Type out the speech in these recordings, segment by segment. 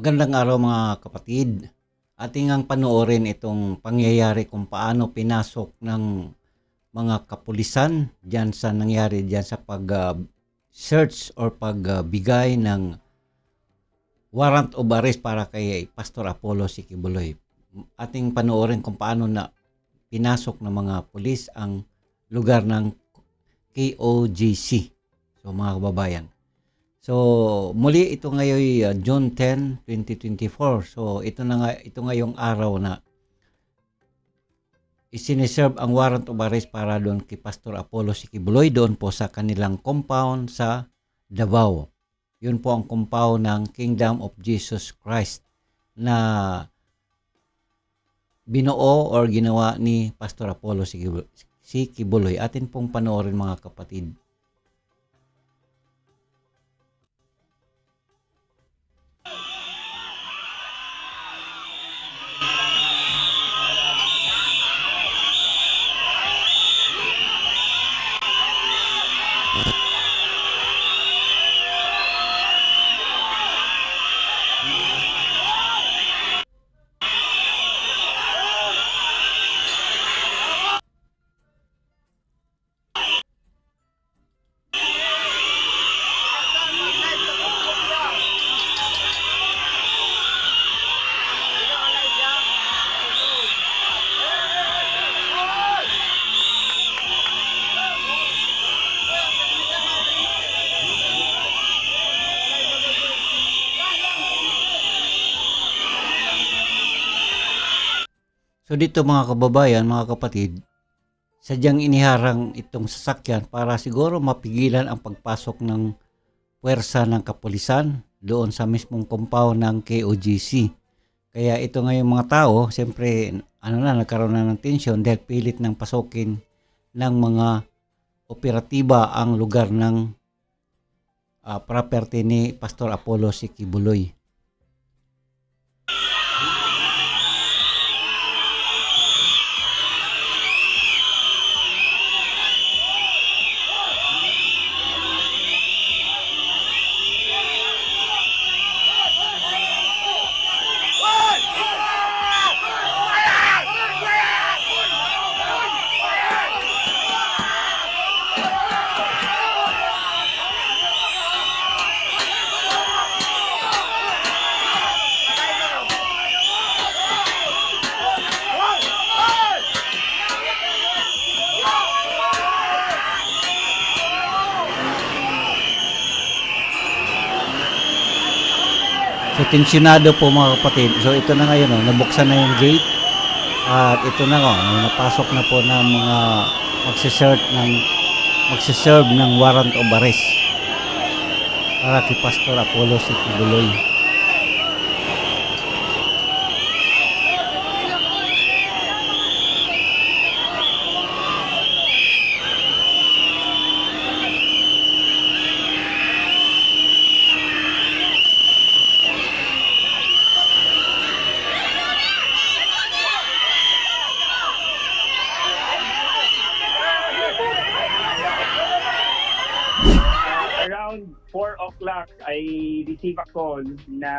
Magandang araw mga kapatid. Ating ang panoorin itong pangyayari kung paano pinasok ng mga kapulisan diyan sa nangyari diyan sa pag ah, search or pagbigay ng warrant of arrest para kay Pastor Apollo Sikibuloy. Ating panoorin kung paano na pinasok ng mga pulis ang lugar ng KOGC. So mga kababayan. So, muli ito ngayon uh, June 10, 2024. So, ito na nga ito ngayong araw na isiniserve ang warrant of arrest para doon kay Pastor Apollo Sikibuloy doon po sa kanilang compound sa Davao. Yun po ang compound ng Kingdom of Jesus Christ na binuo or ginawa ni Pastor Apollo Sikibu- Sikibuloy. Atin pong panoorin mga kapatid. So dito mga kababayan, mga kapatid, sadyang iniharang itong sasakyan para siguro mapigilan ang pagpasok ng puwersa ng kapulisan doon sa mismong compound ng KOGC. Kaya ito ngayong mga tao, siyempre ano na, nagkaroon na ng tensyon dahil pilit ng pasukin ng mga operatiba ang lugar ng ah, property ni Pastor Apollo Sikibuloy. So tensyonado po mga kapatid. So ito na ngayon, oh, nabuksan na yung gate. At ito na oh, napasok na po ng mga magsiserve ng magsiserve ng warrant of arrest para kay Pastor Apollo Sikibuloy. around receive a call na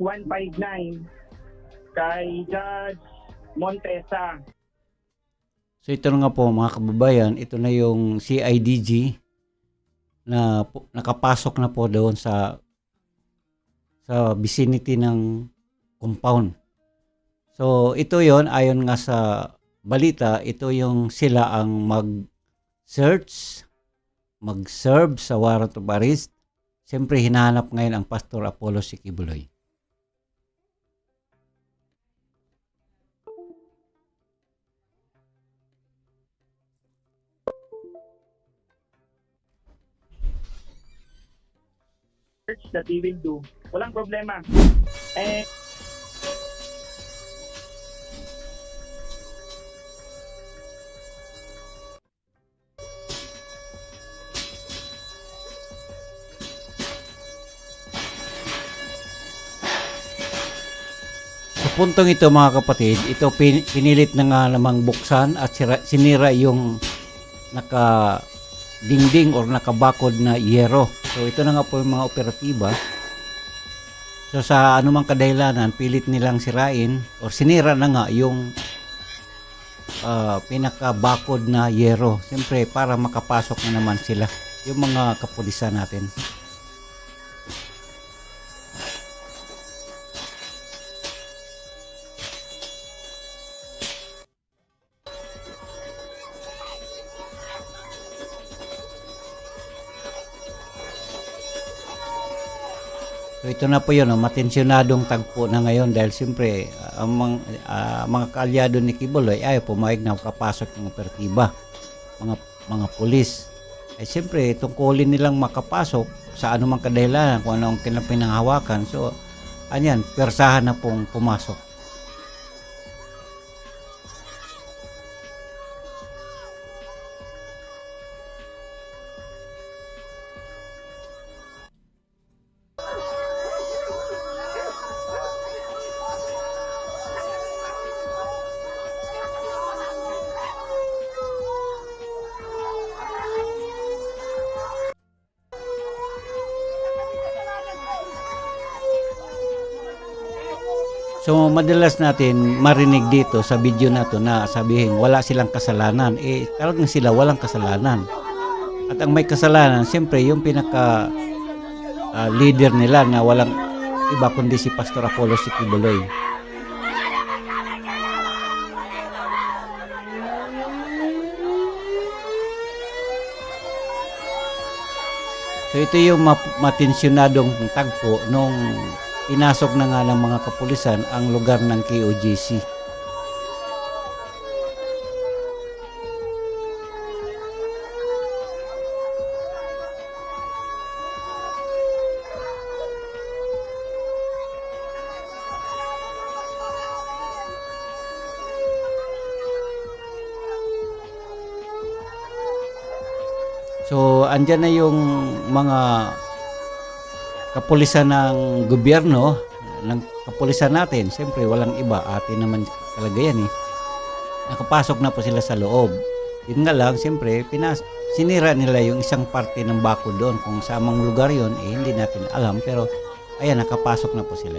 159 kay Judge Montesa. So ito na nga po mga kababayan, ito na yung CIDG na po- nakapasok na po doon sa sa vicinity ng compound. So ito yon ayon nga sa balita, ito yung sila ang mag-search, mag-serve sa warrant of arrest. Siyempre hinahanap ngayon ang Pastor Apollo Sikibuloy. That we will do. Walang problema. Eh, puntong ito mga kapatid, ito pin- pinilit na nga namang buksan at sira- sinira yung naka dingding or nakabakod na yero. So ito na nga po yung mga operatiba So sa anumang kadahilanan, pilit nilang sirain or sinira na nga yung ah, pinakabakod na yero. Siyempre, para makapasok na naman sila, yung mga kapulisan natin. Ito na po yun, oh, matensyonadong tagpo na ngayon dahil siyempre ah, ang mga, ah, mga kaalyado ni Kibuloy ay pumayag na kapasok ng operatiba, mga mga pulis. Eh siyempre, tungkulin nilang makapasok sa anumang kadahilanan kung ano ang kanilang pinanghawakan. So, anyan, persahan na pong pumasok. So madalas natin marinig dito sa video na to na sabihin wala silang kasalanan. Eh talagang sila walang kasalanan. At ang may kasalanan, siyempre yung pinaka ah, leader nila na walang iba kundi si Pastor Apollo Sikibuloy. So ito yung matensyonadong tagpo nung pinasok na nga ng mga kapulisan ang lugar ng KOJC. So, andyan na yung mga kapulisan ng gobyerno, ng kapulisan natin. Siyempre, walang iba. Atin naman talaga yan eh. Nakapasok na po sila sa loob. Yun nga lang, siyempre, pinas sinira nila yung isang parte ng bako doon. Kung sa amang lugar yon eh, hindi natin alam. Pero, ayan, nakapasok na po sila.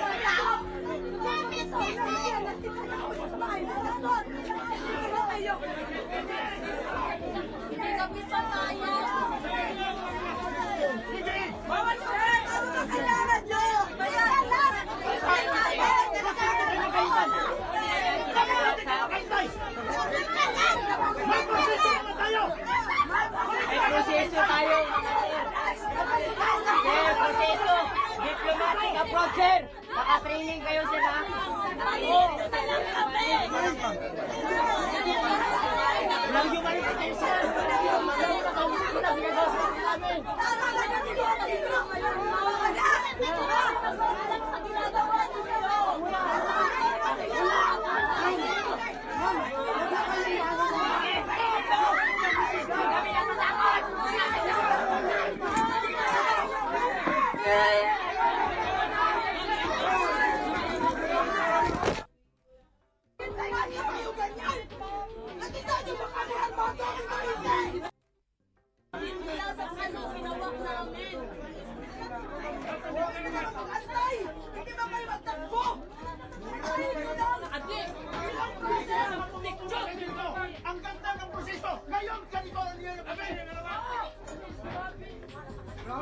Ang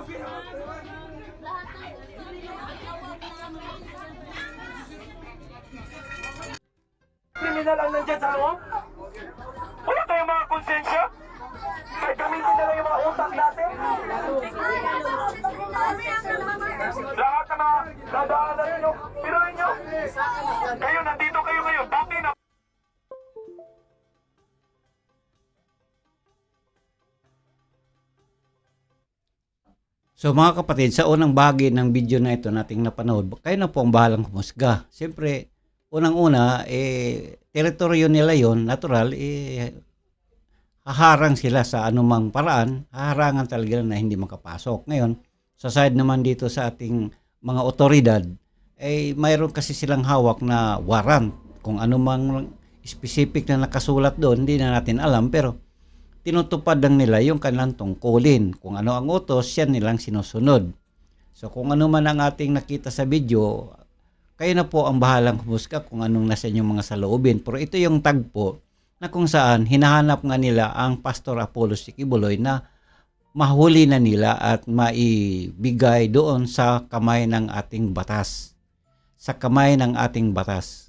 Kriminal ang nandyan sa loob? Wala tayong mga konsensya? Kahit gamitin na lang yung mga utak natin? Lahat ng mga dadaanan nyo, piruin nyo! Kayo, nandito So mga kapatid, sa unang bahagi ng video na ito nating napanood, kayo na po ang bahalang humusga. Siyempre, unang-una, eh, teritoryo nila yon natural, eh, haharang sila sa anumang paraan, haharangan talaga na hindi makapasok. Ngayon, sa side naman dito sa ating mga otoridad, eh, mayroon kasi silang hawak na warrant. Kung anumang specific na nakasulat doon, hindi na natin alam, pero tinutupad lang nila yung kanilang tungkulin. Kung ano ang utos, yan nilang sinusunod. So kung ano man ang ating nakita sa video, kayo na po ang bahalang humusga kung anong nasa inyong mga saloobin. Pero ito yung tagpo na kung saan hinahanap nga nila ang Pastor Apollo Sikibuloy na mahuli na nila at maibigay doon sa kamay ng ating batas. Sa kamay ng ating batas.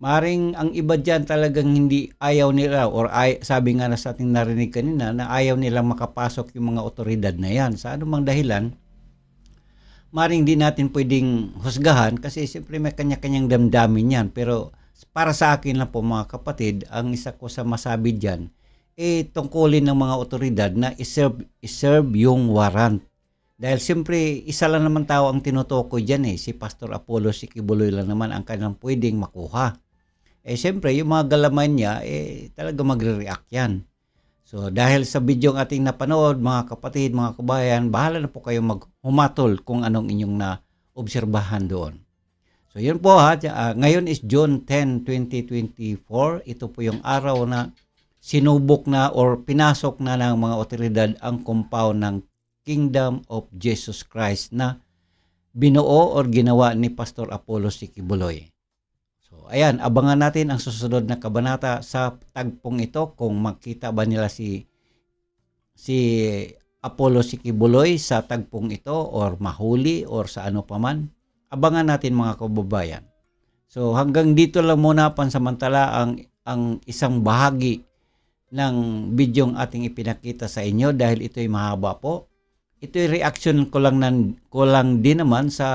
Maring ang iba dyan talagang hindi ayaw nila or ay, sabi nga na sa ating narinig kanina na ayaw nilang makapasok yung mga otoridad na yan. Sa anumang dahilan, maring di natin pwedeng husgahan kasi siyempre may kanya-kanyang damdamin yan. Pero para sa akin lang po mga kapatid, ang isa ko sa masabi dyan, eh tungkulin ng mga otoridad na iserve, iserve yung warrant. Dahil siyempre, isa lang naman tao ang tinutukoy dyan eh. Si Pastor Apollo Sikibuloy lang naman ang kanilang pwedeng makuha. Eh siyempre, yung mga galaman niya, eh talaga magre-react yan. So dahil sa video ang ating napanood, mga kapatid, mga kabayan, bahala na po kayo maghumatol kung anong inyong na obserbahan doon. So yun po ha, Ah, ngayon is June 10, 2024. Ito po yung araw na sinubok na or pinasok na ng mga otoridad ang compound ng Kingdom of Jesus Christ na binuo or ginawa ni Pastor Apollo Sikibuloy. Ayan, abangan natin ang susunod na kabanata sa tagpong ito kung makita ba nila si si Apollo Sikibuloy sa tagpong ito or mahuli or sa ano paman. Abangan natin mga kababayan. So hanggang dito lang muna pansamantala ang ang isang bahagi ng bidyong ating ipinakita sa inyo dahil ito'y mahaba po. Ito'y reaction ko lang nan, ko lang din naman sa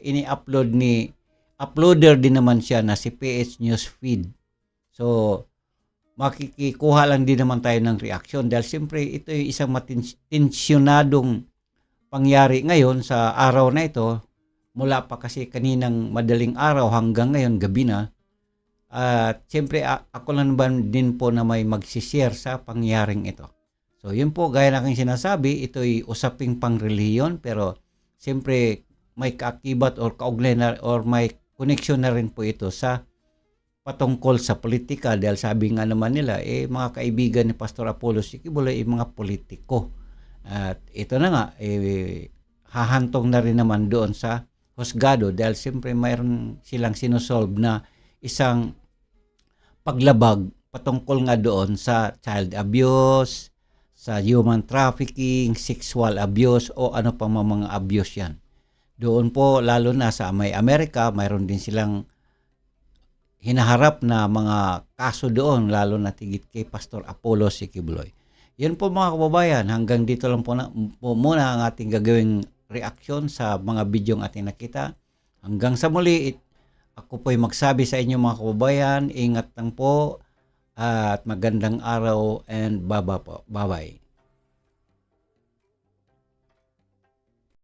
ini-upload ni uploader din naman siya na si PH News Feed. So makikikuha lang din naman tayo ng reaction dahil siyempre ito yung isang matensyonadong pangyari ngayon sa araw na ito mula pa kasi kaninang madaling araw hanggang ngayon gabi na at siyempre a- ako lang naman din po na may magsishare sa pangyaring ito. So yun po, gaya ng aking sinasabi, ito'y usaping pangreliyon pero siyempre may kaakibat or kaugnay na, or may connection na rin po ito sa patungkol sa politika dahil sabi nga naman nila, eh mga kaibigan ni Pastor Apollo Sikibuloy, eh, mga politiko. At ito na nga, eh, hahantong na rin naman doon sa husgado dahil siyempre mayroon silang sinusolve na isang paglabag patungkol nga doon sa child abuse, sa human trafficking, sexual abuse o ano pa mga abuse yan. Doon po lalo na sa may Amerika, mayroon din silang hinaharap na mga kaso doon lalo na tigit kay Pastor Apollo Sikibuloy. Yan po mga kababayan, hanggang dito lang po, na, po muna ang ating gagawing reaksyon sa mga bidyong ating nakita. Hanggang sa muli, it- ako po'y magsabi sa inyo mga kababayan, ingat lang po at magandang araw and baba po. Bye-bye.